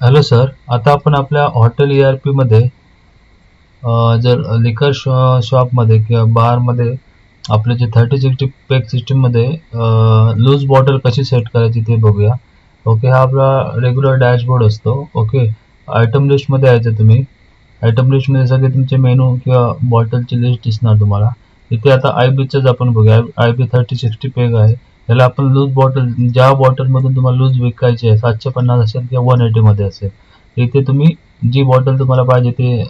Hello sir आता आपण आपल्या हॉटेल ई आर पीमध्ये जर लिकर शॉ शॉपमध्ये किंवा बारमध्ये आपले जे थर्टी सिक्स्टी पॅक सिस्टीममध्ये लूज बॉटल कशी सेट करायची ते बघूया. ओके हा आपला रेग्युलर डॅशबोर्ड असतो. ओके आयटम लिस्टमध्ये यायचं तुम्ही. आयटम लिस्टमध्ये सगळे तुमचे मेनू किंवा बॉटलची लिस्ट दिसणार तुम्हाला. इथे आता आय बीचंच आपण बघूया. I B thirty sixty peg आहे. याला आपण लूज बॉटल ज्या बॉटलमधून तुम्हाला लूज विकायची आहे सातशे पन्नास असेल किंवा वन एटीमध्ये असेल इथे तुम्ही जी बॉटल तुम्हाला पाहिजे ते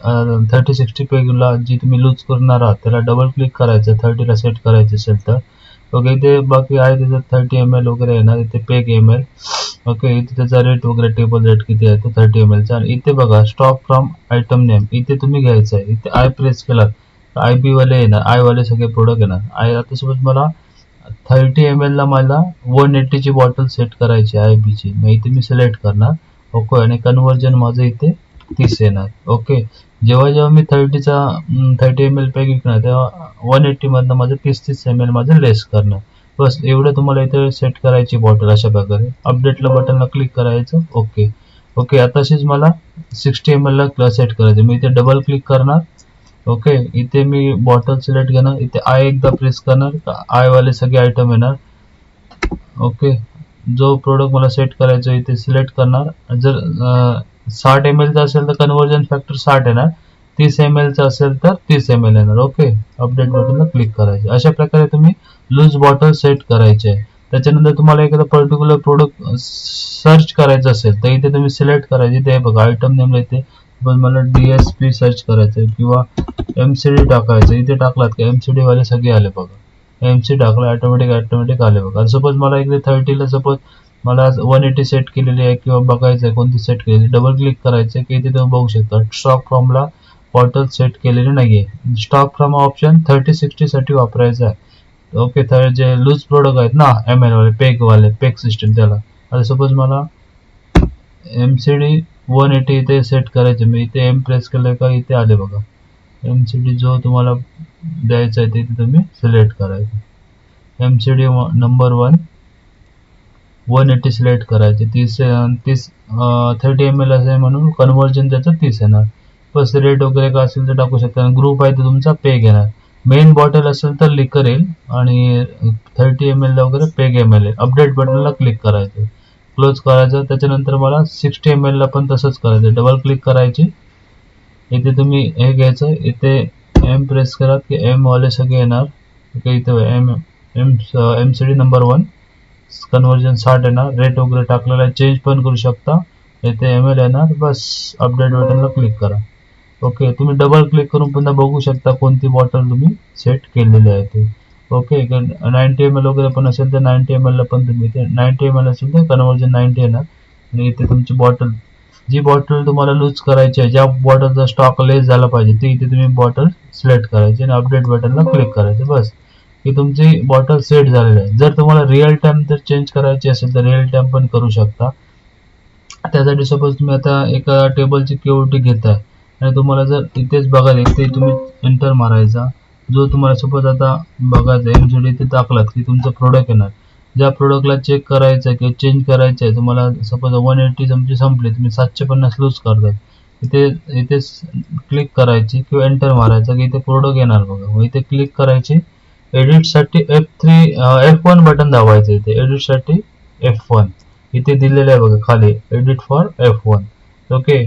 थर्टी सिक्स्टी पेगला जी तुम्ही लूज करणार आहात त्याला डबल क्लिक करायचं थर्टीला सेट करायचं असेल तर. ओके इथे बाकी आहे त्याचं थर्टी एम एल वगैरे येणार इथे पेग एम एल ओके इथे त्याचा रेट वगैरे टेबल रेट किती आहे तो थर्टी एम एलचा आणि इथे बघा स्टॉक फ्रॉम आयटम नेम इथे तुम्ही घ्यायचं आहे. इथे आय प्रेस केला आय बी वाले येणार आय वाले सगळे प्रोडक्ट येणार. आय आता सपोज मला थर्टी एम एलला मला वन एटीची बॉटल सेट करायची आहे आय बीची मग इथे मी सिलेक्ट करणार. ओके आणि कन्वर्जन माझं इथे तीस येणार. ओके जेव्हा जेव्हा मी थर्टीचा थर्टी एम एल पॅक विकणार तेव्हा वन एटीमधनं माझं तीस तीस एम एल माझं लेस करणार. बस एवढं तुम्हाला इथे सेट करायची बॉटल अशा प्रकारे. अपडेटला बटनला क्लिक करायचं. ओके ओके आताशीच मला सिक्स्टी एम एलला सेट करायचं. मी इथे डबल क्लिक करणार. ओके इथे मी बॉटल सिलेक्ट घेणार इथे आय एकदा प्रेस करणार आय वाले सगळे आयटम येणार. ओके जो प्रोडक्ट मला सेट करायचा इथे सिलेक्ट करणार. जर साठ एम एलचा असेल तर कन्वर्जन फॅक्टर साठ येणार. तीस एम एलचा असेल तर तीस एम एल येणार. ओके अपडेट बटनला क्लिक करायचे. अशा प्रकारे तुम्ही लूज बॉटल सेट करायचे. आहे त्याच्यानंतर तुम्हाला एखादा पर्टिक्युलर प्रोडक्ट सर्च करायचं असेल तर इथे तुम्ही सिलेक्ट करायचे. ते बघा आयटम नेमला इथे. पण मला डी एस पी सर्च करायचं आहे किंवा एम सी डी टाकायचं इथे टाकलात का? एम सी डीवाले सगळे आले बघा. एम सी टाकला ॲटोमॅटिक ॲटोमॅटिक आले बघा. सपोज मला इकडे थर्टीला सपोज मला वन एटी सेट केलेली आहे किंवा बघायचं आहे कोणती सेट केलेली डबल क्लिक करायचं आहे की इथे तुम्ही बघू शकता. स्टॉक फ्रॉमला बॉटल सेट केलेली नाही आहे स्टॉक फ्रॉम ऑप्शन थर्टी सिक्स्टीसाठी वापरायचं आहे ओके तर जे लूज प्रोडक्ट आहेत ना एम एल वाले पेक सिस्टम त्याला. आता सपोज मला M C D one eighty इथे सेट करायचे. मी इथे एम प्रेस केलं का? इथे आले बघा. एम सी डी जो तुम्हाला द्यायचा आहे तिथे तुम्ही सिलेक्ट करायचं. M C D number one one eighty select करायचे. तीस तीस थर्टी एम एल असे म्हणून कन्वर्जन त्याचं तीस येणार. प्लस रेट वगैरे का असेल तर टाकू शकता. ग्रुप आहे तर तुमचा पे घेणार. मेन बॉटल असेल तर लिकर येईल. आणि थर्टी एम एल वगैरे पेग एम एल अपडेट बटनला क्लिक करायचं. क्लोज करायचं. त्याच्यानंतर मला सिक्स्टी एम एलला पण तसंच करायचं. डबल क्लिक करायची. इथे तुम्ही हे घ्यायचं. इथे एम प्रेस करा की एमवाले सगळे येणार. ओके इथे M M M C D number one conversion साठ येणार. रेट वगैरे टाकलेला चेंज पण करू शकता. इथे एम एल येणार. बस अपडेट बटनला क्लिक करा. ओके तुम्ही डबल क्लिक करून पुन्हा बघू शकता कोणती बॉटल तुम्ही सेट केलेली आहे ते. ओके नाईन्टी एम एल वगैरे पण असेल तर नाईन्टी एम एलला पण तुम्ही इथे नाईन्टी एम एल असेल तर कन्वर्जन नाईन्टी येणार. आणि इथे तुमची बॉटल जी बॉटल तुम्हाला लूज करायची आहे ज्या बॉटलचा स्टॉक लेस झाला पाहिजे ती इथे तुम्ही बॉटल सिलेक्ट करायची आणि अपडेट बटनला क्लिक करायचं. बस. की तुमची बॉटल सेट झालेली आहे. जर तुम्हाला रिअल टाइम जर चेंज करायची असेल तर रिअल टाइम पण करू शकता. त्यासाठी सपोज तुम्ही आता एका टेबलची क्युरिटी घेताय. आणि तुम्हाला जर इथेच बघायला इथे तुम्ही एंटर मारायचा. जो तुम्हाला सपोज आता बघायचा एम सी डी इथे टाकलात की तुमचं प्रोडक्ट येणार. ज्या प्रोडक्टला चेक करायचं आहे किंवा चेंज करायचं आहे तुम्हाला सपोज वन एटी तुमची संपली तुम्ही सातशे पन्नास लूज करतात. इथे इथे क्लिक करायची किंवा एंटर मारायचं की इथे प्रोडक्ट येणार बघा. मग इथे क्लिक करायची. एडिटसाठी F three F one button दाबायचं इथे. एडिटसाठी एफ वन इथे दिलेलं आहे बघा खाली. Edit for F one okay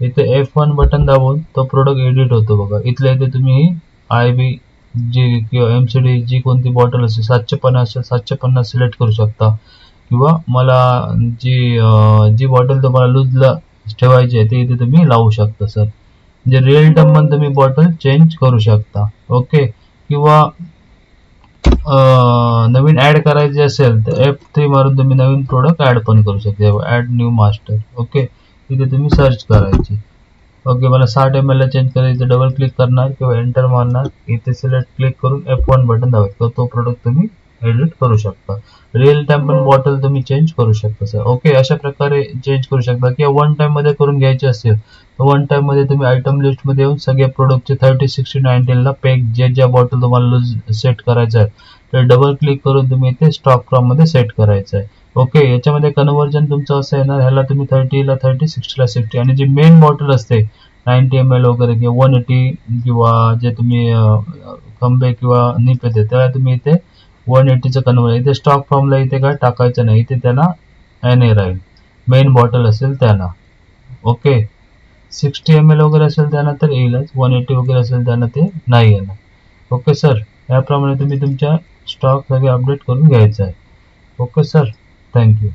इथे एफ वन बटन दाबून तो प्रोडक्ट एडिट होतो बघा. इथल्या इथे तुम्ही आय बी जी किंवा एम सी डी जी कोणती बॉटल असेल सातशे पन्नास सातशे पन्नास सिलेक्ट करू शकता. किंवा मला जी जी बॉटल तुम्हाला लूजला ठेवायची आहे ती इथे तुम्ही लावू शकता सर म्हणजे रिअल टाइम पण तुम्ही बॉटल चेंज करू शकता. ओके किंवा नवीन ॲड करायची असेल तर एफ थ्री मारून तुम्ही नवीन प्रोडक्ट ॲड पण करू शकता. ॲड न्यू मास्टर ओके इथे तुम्ही सर्च करायची. ओके मला साठ एम एल ला चेंज करायचं डबल क्लिक करणार किंवा एंटर मारणार इथे सिलेक्ट क्लिक करून एफ वन बटन दाबायचं तो प्रोडक्ट तुम्ही एडिट करू शकता. रिअल टाइम पण बॉटल तुम्ही चेंज करू शकता सर ओके अशा प्रकारे चेंज करू शकता. किंवा वन टाइममध्ये करून घ्यायचे असेल तर वन टाइममध्ये तुम्ही आयटम लिस्टमध्ये येऊन सगळ्या प्रोडक्टचे थर्टी सिक्स्टी नाईन्टीनला पॅक जे ज्या बॉटल तुम्हाला सेट करायचं आहे तर डबल क्लिक करून तुम्ही इथे स्टॉक क्रॉममध्ये सेट करायचं आहे. ओके याच्यामध्ये कन्व्हर्जन तुमचं असं येणार ह्याला तुम्ही थर्टीला थर्टी सिक्स्टीला सिक्स्टी आणि जी मेन बॉटल असते नाईन्टी एम एल वगैरे किंवा वन एटी किंवा जे तुम्ही खंबे किंवा निप येते त्याला तुम्ही इथे वन एटीचं कन्व्हर्ट इथे स्टॉक फॉर्मला इथे काय टाकायचं नाही इथे त्याला एन ए राहील. मेन बॉटल असेल त्याला ओके सिक्स्टी एम एल वगैरे असेल त्यांना तर येईलच वन एटी वगैरे असेल त्यांना ते नाही येणार. ओके सर याप्रमाणे तुम्ही तुमच्या स्टॉक सगळे अपडेट करून घ्यायचं आहे. Okay sir Thank you.